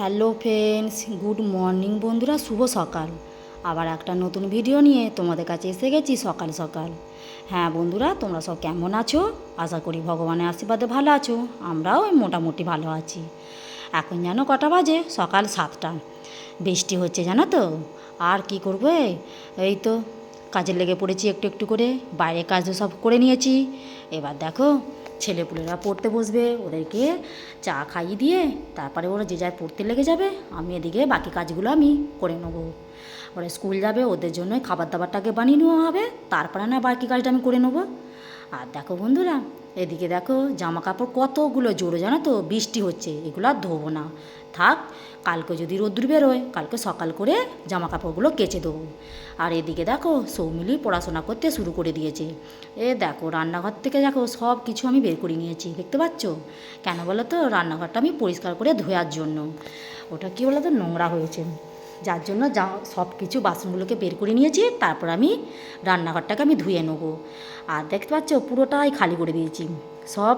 Hello friends, good morning বন্ধুরা, শুভ সকাল। আবার একটা নতুন ভিডিও নিয়ে তোমাদের কাছে এসে গেছি সকাল সকাল। হ্যাঁ বন্ধুরা, তোমরা সব কেমন আছো? আশা করি ভগবানের আশীর্বাদে ভালো আছো। আমরাও মোটামুটি ভালো আছি। এখন জানো কটা বাজে? সকাল সাতটা। বৃষ্টি হচ্ছে জানো তো? আর কি করবে এই তো কাজে লেগে পড়েছি একটু একটু করে। বাইরে কাজ তো সব করে নিয়েছি। এবার দেখো ছেলেপুলেরা পড়তে বসবে, ওদেরকে চা খাইয়ে দিয়ে তারপরে ওরা যে যায় পড়তে লেগে যাবে, আমি এদিকে বাকি কাজগুলো আমি করে নেব। ওরা স্কুল যাবে, ওদের জন্য খাবার দাবারটাকে বানিয়ে নেওয়া হবে, তারপরে না বাকি কাজটা আমি করে নেব। আর দেখো বন্ধুরা, এদিকে দেখো জামা কাপড় কতগুলো জোড়ো জানো তো, বৃষ্টি হচ্ছে, এগুলো আর ধোবো না। থাক, কালকে যদি রোদ্দুর বেরোয়, কালকে সকাল করে জামা কাপড়গুলো কেচে দেবো। আর এদিকে দেখো সৌমিলি পড়াশোনা করতে শুরু করে দিয়েছে। এ দেখো রান্নাঘর থেকে দেখো সব কিছু আমি বের করে নিয়েছি, দেখতে পাচ্ছ? কেন বলো তো, রান্নাঘরটা আমি পরিষ্কার করে ধোয়ার জন্য। ওটা কী বলো তো, নোংরা হয়েছে। যার জন্য যা সব কিছু বাসনগুলোকে বের করে নিয়েছি, তারপর আমি রান্নাঘরটাকে আমি ধুয়ে নেব। আর দেখতে পাচ্ছ পুরোটাই খালি করে দিয়েছি। সব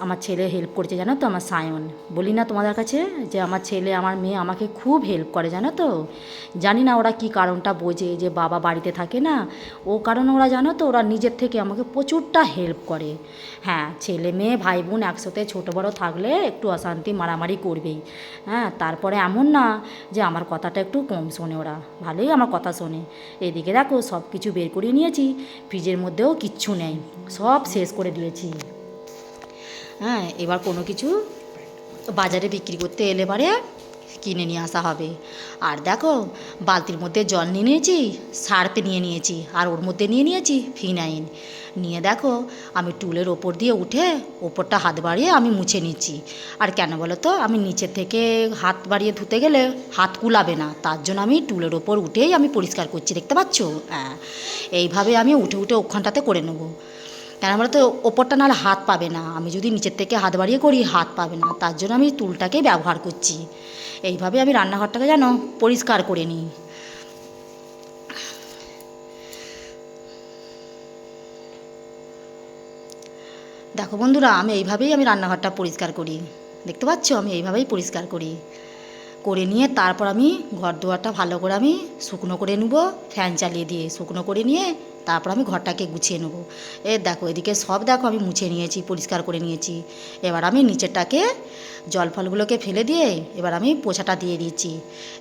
আমার ছেলে হেল্প করছে, জানো তো আমার সায়ন। বলি না তোমাদের কাছে যে আমার ছেলে, আমার মেয়ে আমাকে খুব হেল্প করে, জানো তো? জানি না ওরা কি কারণটা বোঝে যে বাবা বাড়িতে থাকে না। ও কারণে ওরা, জানো তো, ওরা নিজের থেকে আমাকে প্রচুরটা হেল্প করে। হ্যাঁ ছেলে মেয়ে, ভাই বোন একসাথে ছোটো বড়ো থাকলে একটু অশান্তি মারামারি করবেই। হ্যাঁ তারপরে এমন না যে আমার কথাটা একটু কম শোনে ওরা। ভালোই আমার কথা শোনে। এদিকে দেখো সব কিছু বের করে নিয়েছি। ফ্রিজের মধ্যেও কিচ্ছু নেই। সব শেষ করে দিয়েছি। হ্যাঁ এবার কোনো কিছু বাজারে বিক্রি করতে এলে পরে কিনে নিয়ে আসা হবে। আর দেখো, বালতির মধ্যে জল নিয়ে নিয়েছি, সার্ফে নিয়ে নিয়েছি, আর ওর মধ্যে নিয়ে নিয়েছি ফিনাইন নিয়ে দেখো, আমি টুলের ওপর দিয়ে উঠে ওপরটা হাত বাড়িয়ে আমি মুছে নিচ্ছি। আর কেন বলো তো, আমি নিচের থেকে হাত বাড়িয়ে ধুতে গেলে হাত কুলাবে না, তার জন্য আমি টুলের ওপর উঠেই আমি পরিষ্কার করছি, দেখতে পাচ্ছ? হ্যাঁ এইভাবে আমি উঠে উঠে ওখানটাতে করে নেব। কেন আমরা বলতো ওপরটা নাহলে হাত পাবে না। আমি যদি নিচের থেকে হাত বাড়িয়ে করি, হাত পাবে না। তার জন্য আমি টুলটাকেই ব্যবহার করছি। এইভাবে আমি রান্নাঘরটাকে যেন পরিষ্কার করে নিই। দেখো বন্ধুরা, আমি এইভাবেই আমি রান্নাঘরটা পরিষ্কার করি। দেখতে পাচ্ছ? আমি এইভাবেই পরিষ্কার করি। করে নিয়ে তারপর আমি ঘর দুয়ারটা ভালো করে আমি শুকনো করে নেব ফ্যান চালিয়ে দিয়ে শুকনো করে নিয়ে তারপর আমি ঘরটাকে গুছিয়ে নেব। এ দেখো, এদিকে সব দেখো আমি মুছে নিয়েছি, পরিষ্কার করে নিয়েছি। এবার আমি নিচেরটাকে জল ফলগুলোকে ফেলে দিয়ে এবার আমি পোছাটা দিয়ে দিচ্ছি।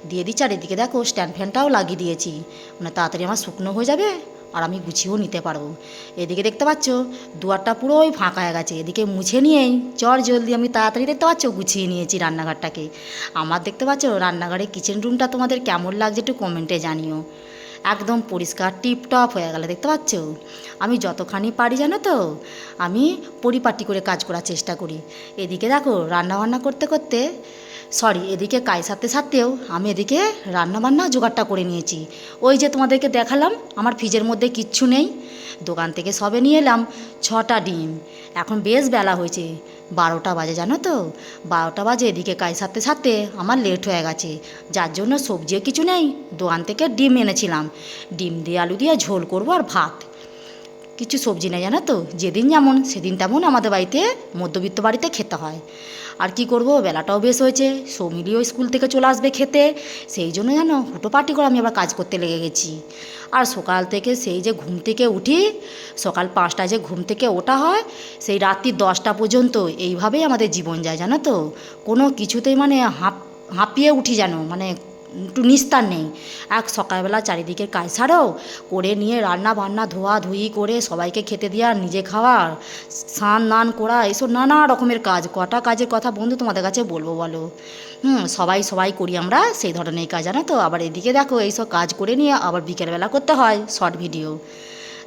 দিয়ে দিচ্ছি আর এদিকে দেখো স্ট্যান্ড ফ্যানটাও লাগিয়ে দিয়েছি। মানে তাড়াতাড়ি আমার শুকনো হয়ে যাবে। আর আমি গুছিয়েও নিতে পারব। এদিকে দেখতে পাচ্ছ, দুয়ারটা পুরোই ফাঁকা হয়ে গেছে। এদিকে মুছে নিয়েই চর জলদি, আমি তাড়াতাড়ি দেখতে পাচ্ছ, গুছিয়ে নিয়েছি রান্নাঘরটাকে। আমার দেখতে পাচ্ছ, রান্নাঘরের কিচেন রুমটা তোমাদের কেমন লাগছে একটু কমেন্টে জানিও। একদম পরিষ্কার টিপটপ হয়ে গেল, দেখতে পাচ্ছ? আমি যতখানি পারি জানো তো, আমি পরিপাটি করে কাজ করার চেষ্টা করি। এদিকে দেখো রান্না বান্না করতে করতে সরি এদিকে কাজ সারতে সারতেও আমি এদিকে রান্নাবান্না জোগাড়টা করে নিয়েছি। ওই যে তোমাদেরকে দেখালাম, আমার ফ্রিজের মধ্যে কিচ্ছু নেই। দোকান থেকে সবে নিয়ে এলাম ছটা ডিম। এখন বেশ বেলা হয়েছে, বারোটা বাজে, জানো তো? বারোটা বাজে, এদিকে কাজ সারতে সারতে আমার লেট হয়ে গেছে। যার জন্য সবজিও কিছু নেই, দোকান থেকে ডিম এনেছিলাম। ডিম দিয়ে আলু দিয়ে ঝোল করব আর ভাত। কিছু সবজি নেই, জানো তো? যেদিন যেমন, সেদিন তেমন আমাদের বাড়িতে মধ্যবিত্ত বাড়িতে খেতে হয়। আর কি করব? বেলাটাও বেশ হয়েছে সৌমিলিও স্কুল থেকে চলে আসবে খেতে। সেই জন্য জানো হুটোপাটি করে আমি আবার কাজ করতে লেগে গেছি। আর সকাল থেকে সেই যে ঘুম থেকে উঠি, সকাল পাঁচটায় যে ঘুম থেকে ওঠা হয়, সেই রাত্রি দশটা পর্যন্ত এইভাবেই আমাদের জীবন যায়, জানো তো? কোনো কিছুতেই মানে হাঁপ, হাঁপিয়ে উঠি যেন মানে একটু নিস্তার নেই। এক সকালবেলা চারিদিকের কাজ সারো করে নিয়ে রান্না বান্না ধোয়া ধুই করে সবাইকে খেতে দেওয়া নিজে খাওয়া, স্নান নান করা এইসব নানা রকমের কাজ। কটা কাজের কথা বন্ধু তোমাদের কাছে বলব বলো? হুম, সবাই সবাই করি আমরা সেই ধরনের কাজ, জানো তো? আবার এদিকে দেখো এইসব কাজ করে নিয়ে আবার বিকেলবেলা করতে হয়, শর্ট ভিডিও।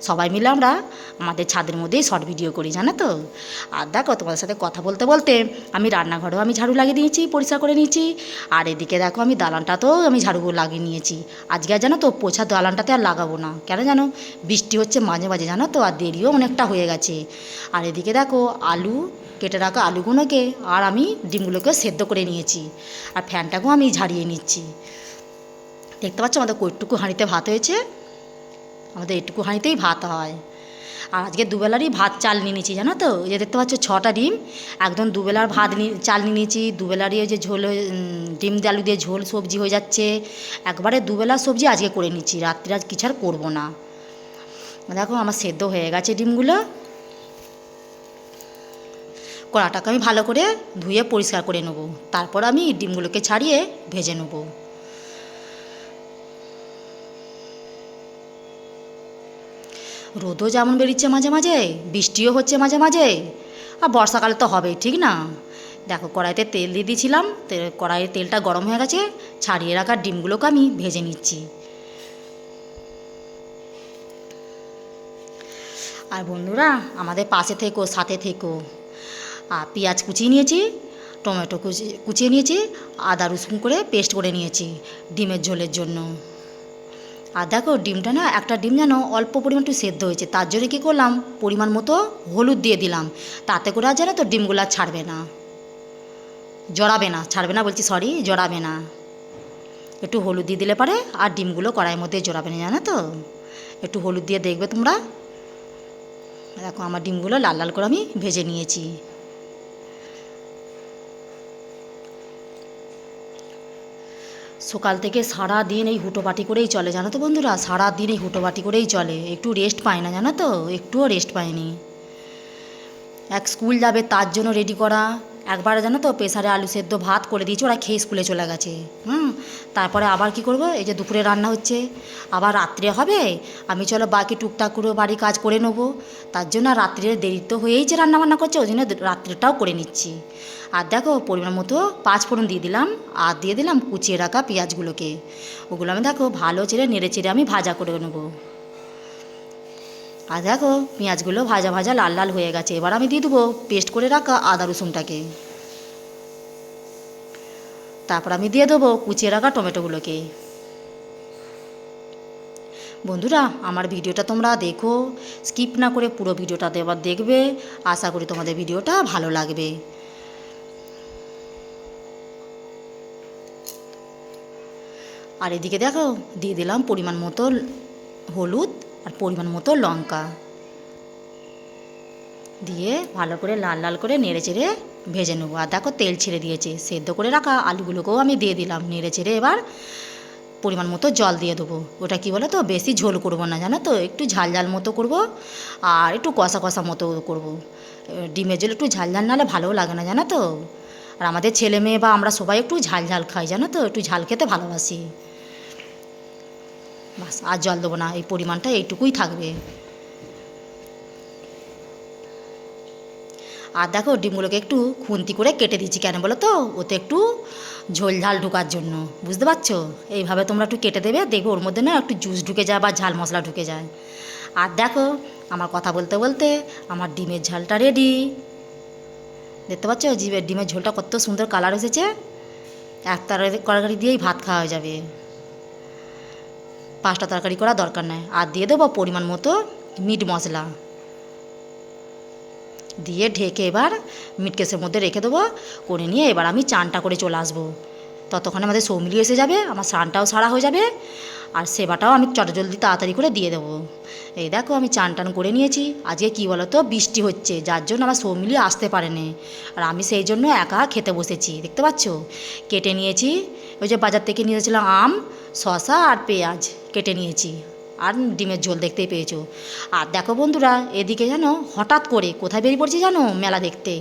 সবাই মিলে আমরা আমাদের ছাদের মধ্যেই শর্ট ভিডিও করি, জানো তো? আর দেখো, তোমাদের সাথে কথা বলতে বলতে আমি রান্নাঘরেও আমি ঝাড়ু লাগিয়ে দিয়েছি, পরিষ্কার করে নিয়েছি। আর এদিকে দেখো, আমি দালানটাতেও আমি ঝাড়ু লাগিয়ে নিয়েছি। আজকে আর জানো তো, পোছা দালানটাতে আর লাগাবো না। কেন জানো? বৃষ্টি হচ্ছে মাঝে মাঝে, জানো তো? আর দেরিও অনেকটা হয়ে গেছে। আর এদিকে দেখো, আলু, কেটে রাখা আলুগুলোকে আর আমি ডিমগুলোকে সেদ্ধ করে নিয়েছি। আর ফ্যানটাকেও আমি ঝাড়িয়ে নিচ্ছি। দেখতে পাচ্ছ, আমাদের কইটুকু হাঁড়িতে ভাত হয়েছে। আমাদের এটুকু হাঁড়িতেই ভাত হয়। আর আজকে দুবেলারই ভাত চাল নিয়ে নিয়েছি, জানো তো? ওই যে দেখতে পাচ্ছ ছটা ডিম, একদম দুবেলার ভাত নিয়ে চাল নিয়ে নিয়েছি। দুবেলারই ওই যে ঝোল ডিম দিয়ে দিয়ে ঝোল সবজি হয়ে যাচ্ছে। একবারে দুবেলার সবজি আজকে করে নিচ্ছি, রাত্রে আজ কিছু আর করব না। দেখো আমার সেদ্ধ হয়ে গেছে ডিমগুলো। কড়াটাকে আমি ভালো করে ধুয়ে পরিষ্কার করে নেব। তারপর আমি ডিমগুলোকে ছাড়িয়ে ভেজে নেব। রোদও যেমন বেরিচ্ছে মাঝে মাঝে, বৃষ্টিও হচ্ছে মাঝে মাঝে। আর বর্ষাকালে তো হবেই, ঠিক না? দেখো, কড়াইতে তেল দিয়ে দিয়েছিলাম কড়াইয়ের তেলটা গরম হয়ে গেছে, ছাড়িয়ে রাখা ডিমগুলোকে আমি ভেজে নিচ্ছি। আর বন্ধুরা, আমাদের পাশে থেকো, সাথে থেকো। আর পেঁয়াজ কুচিয়ে নিয়েছি, টমেটো কুচি, কুচিয়ে নিয়েছি, আদা রসুন করে পেস্ট করে নিয়েছি, ডিমের ঝোলের জন্য। আর দেখো, ডিমটা না, একটা ডিম যেন অল্প পরিমাণ একটু সেদ্ধ হয়েছে। তার জন্য কী করলাম? পরিমাণ মতো হলুদ দিয়ে দিলাম। তাতে করে আর যেন তো ডিমগুলো ছাড়বে না। জড়াবে না, ছাড়বে না বলছি সরি জড়াবে না। একটু হলুদ দিয়ে দিলে পারে, আর ডিমগুলো কড়াইয়ের মধ্যে জড়াবে না, জানো তো? একটু হলুদ দিয়ে দেখবে তোমরা। দেখো, আমার ডিমগুলো লাল লাল করে আমি ভেজে নিয়েছি। সকাল থেকে সারা দিন এই হুটোপাটি করেই চলে, জানো তো বন্ধুরা? সারা দিন এই হুটোপাটি করেই চলে। একটু রেস্ট পায় না, জানো তো? একটুও রেস্ট পায়নি। এক স্কুল যাবে, তার জন্য রেডি করা। একবার জানো তো প্রেসারে আলু সেদ্ধ ভাত করে দিয়েছি, ওরা খেয়ে স্কুলে চলে গেছে। হুম? তারপরে আবার কি করব? এই যে দুপুরে রান্না হচ্ছে। আবার রাত্রে হবে, আমি চলো বাকি টুকটাক করে বাড়ি কাজ করে নেব। তার জন্য রাত্রে দেরি তো হয়েই যে রান্না বান্না করছে, ওই জন্য রাত্রেটাও করে নিচ্ছি। আর দেখো, পরিমাণ মতো পাঁচ ফোড়ন দিয়ে দিলাম, আর দিয়ে দিলাম কুচিয়ে রাখা পেঁয়াজগুলোকে। ওগুলো আমি দেখো, ভালো চেড়ে নেড়ে চেড়ে আমি ভাজা করে নেব। আর দেখো, পেঁয়াজগুলো ভাজা ভাজা লাল লাল হয়ে গেছে। এবার আমি দিয়ে দেবো পেস্ট করে রাখা আদা রসুনটাকে। তারপর আমি দিয়ে দেবো কুচিয়ে রাখা টমেটোগুলোকে। বন্ধুরা, আমার ভিডিওটা তোমরা দেখো। স্কিপ না করে পুরো ভিডিওটা দেবার দেখবে। আশা করি তোমাদের ভিডিওটা ভালো লাগবে। আর এদিকে দেখো, দিয়ে দিলাম পরিমাণ মতো হলুদ আর পরিমাণ মতো লঙ্কা। দিয়ে ভালো করে লাল লাল করে নেড়ে চেড়ে ভেজে নেব। আর দেখো তেল ছেড়ে দিয়েছে। সেদ্ধ করে রাখা আলুগুলোকেও আমি দিয়ে দিলাম। নেড়ে চেড়ে এবার পরিমাণ মতো জল দিয়ে দেবো। ওটা কি বলো তো? বেশি ঝোল করব না, জানো তো? একটু ঝাল ঝাল মতো করব আর একটু কষা কষা মতো করব। ডিমের জল একটু ঝাল ঝাল নাহলে ভালোও লাগে না, জানো তো? আর আমাদের ছেলে মেয়ে বা আমরা সবাই একটু ঝাল ঝাল খাই, জানো তো? একটু ঝাল খেতে ভালোবাসি। বাস, আর জল দেবো না, এই পরিমাণটা এইটুকুই থাকবে। আর দেখো, ডিমগুলোকে একটু খুন্তি করে কেটে দিচ্ছি কেন বলো তো? ওতে একটু ঝোল ঝাল ঢোকার জন্য, বুঝতে পারছ? এইভাবে তোমরা একটু কেটে দেবে, দেখবে ওর মধ্যে না একটু জুস ঢুকে যায় বা ঝাল মশলা ঢুকে যায়। আর দেখো, আমার কথা বলতে বলতে আমার ডিমের ঝালটা রেডি দেখতে পাচ্ছ ডিমের ঝোলটা কত সুন্দর কালার এসেছে। এক তরকারি দিয়েই ভাত খাওয়া হয়ে যাবে। পাঁচটা তরকারি করা দরকার নেই। আর দিয়ে দেবো পরিমাণ মতো মিট মশলা। দিয়ে ঢেকে এবার মিট কেসের মধ্যে রেখে দেবো। করে নিয়ে এবার আমি চানটা করে চলে আসব। ততক্ষণে আমাদের সৌমিলি এসে যাবে, আমার স্নানটাও সারা হয়ে যাবে। আর সেবাটাও আমি চটজলদি তাড়াতাড়ি করে দিয়ে দেবো। এই দেখো আমি চান টান করে নিয়েছি। আজকে কী বলো তো বৃষ্টি হচ্ছে, যার জন্য আমার সৌমিলি আসতে পারেনি। আর আমি সেই জন্য একা খেতে বসেছি, দেখতে পাচ্ছ? কেটে নিয়েছি, ওই যে বাজার থেকে নিয়ে এসেছিলাম আম। শশা আর পেঁয়াজ কেটে নিয়েছি। আর ডিমের ঝোল দেখতেই পেয়েছ। আর দেখো বন্ধুরা, এদিকে যেন হঠাৎ করে কোথায় বেরিয়ে পড়ছি জানো? মেলা দেখতে।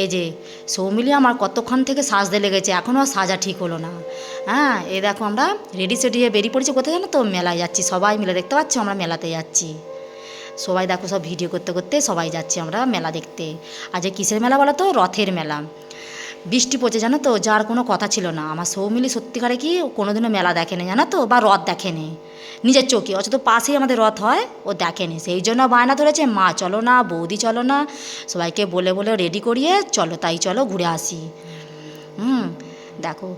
এই যে, সৌমিলি আমার কতক্ষণ থেকে সাজতে লেগেছে এখনও সাজা ঠিক হলো না। হ্যাঁ এ দেখো আমরা রেডি সেডি হয়ে বেরিয়ে পড়েছি কোথায় জানো তো? মেলায় যাচ্ছি, সবাই মিলে দেখতে পাচ্ছ আমরা মেলাতে যাচ্ছি। সবাই দেখো সব ভিডিও করতে করতে সবাই যাচ্ছি আমরা মেলা দেখতে। আজ কিসের মেলা বলো তো? রথের মেলা। বৃষ্টি পড়ছে, জানো তো? যার কোনো কথা ছিল না। আমার সৌমিলি সত্যিকারে কি কোনোদিনও মেলা দেখেনি, জানো তো? বা রথ দেখেনি। নিজের চোখে। অথচ পাশেই আমাদের রথ হয়, ও দেখেনি। সেই জন্য বায়না ধরেছে, মা, চলো না, বৌদি চলো না। সবাইকে বলে বলে রেডি করিয়ে চলো, তাই চলো, ঘুরে আসি। হুম, দেখো,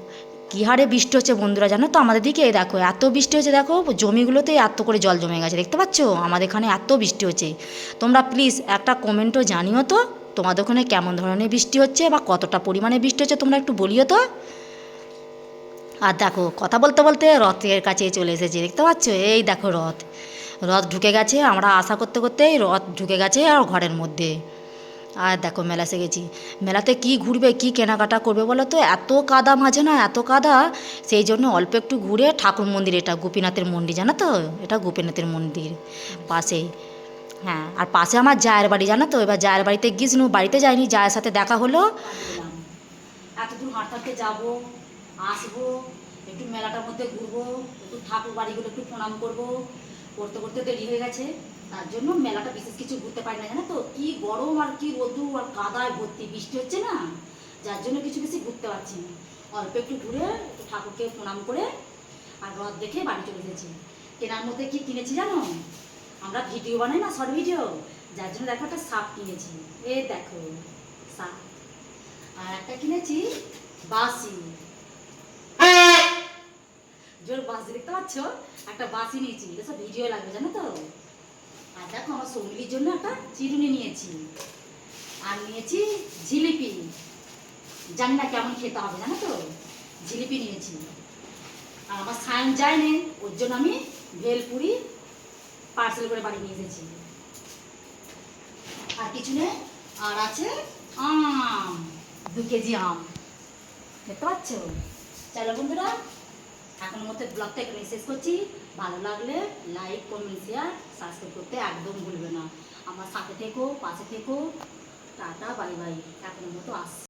কী হারে বৃষ্টি হচ্ছে বন্ধুরা, জানো তো? আমাদের দিকে দেখো, এত বৃষ্টি হচ্ছে, দেখো, জমিগুলোতে এত করে জল জমে গেছে, দেখতে পাচ্ছ? আমাদের এখানে এত বৃষ্টি হচ্ছে। তোমরা প্লিজ একটা কমেন্টও জানিও তো। তোমাদের ওখানে কেমন ধরনের বৃষ্টি হচ্ছে বা কতটা পরিমাণে বৃষ্টি হচ্ছে তোমরা একটু বলিও তো? আর দেখো, কথা বলতে বলতে রথের কাছে চলে এসেছে, দেখতে পাচ্ছ? এই দেখো রথ। রথ ঢুকে গেছে, আমরা আশা করতে করতেই রথ ঢুকে গেছে আর ঘরের মধ্যে। আর দেখো, মেলা এসে গেছি। মেলাতে কি ঘুরবে, কি কেনাকাটা করবে বলো তো? এত কাদা মাঝে না, এত কাদা। সেই জন্য অল্প একটু ঘুরে ঠাকুর মন্দির, এটা গোপীনাথের মন্দির, জানো তো? এটা গোপীনাথের মন্দির, পাশেই। হ্যাঁ আর পাশে আমার জায়ের বাড়ি, জানো তো? এবার জায়ের বাড়িতে গিয়েছিল বাড়িতে যাইনি জায়ের সাথে দেখা হলো। এত দূর হাঁটতে যাব, আসব, একটু মেলাটার মধ্যে ঘুরবো, একটু ঠাকুর বাড়িগুলো একটু প্রণাম করব। করতে করতে দেরি হয়ে গেছে, তার জন্য মেলাটা বিশেষ কিছু ঘুরতে পারি না, জানো তো? কি গরম আর কি রোদু আর কাদায় ভর্তি, বৃষ্টি হচ্ছে না? যার জন্য কিছু বেশি ঘুরতে পারছি না। অল্প একটু ঘুরে একটু ঠাকুরকে প্রণাম করে আর রথ দেখে বাড়ি চলে এসেছি কেনার মধ্যে কি কিনেছি জানো? আমরা ভিডিও বানাই না শর্ট ভিডিও। যার জন্য দেখো একটা সাপ কিনেছি। এ দেখো, সাপ। আর একটা কিনেছি বাসি জোর বাসি দেখতে পাচ্ছ? একটা বাসি নিয়েছি। এটা সব ভিডিও লাগবে, জানো তো? আর দেখো, আমার সঙ্গীর জন্য একটা চিরুনি নিয়েছি। আর নিয়েছি জিলিপি। জানি না কেমন খেতে হবে, জানো তো? জিলিপি নিয়েছি। আর আমার সায়ন যায়নি ওর জন্য আমি ভেলপুরি পার্সেল করে বাড়ি নিয়ে এসেছি। আর কিছু নেই? আর আছে আম, দু কেজি আম। দেখতে পাচ্ছ? চলো বন্ধুরা এখন মতো ব্লগটা এখানে শেষ করছি। ভালো লাগলে লাইক কমেন্ট শেয়ার সাবস্ক্রাইব করতে একদম ভুলবে না। আমার সাথে থেকো, পাশে থেকো। টাটা বাই বাই এখনের মতো আস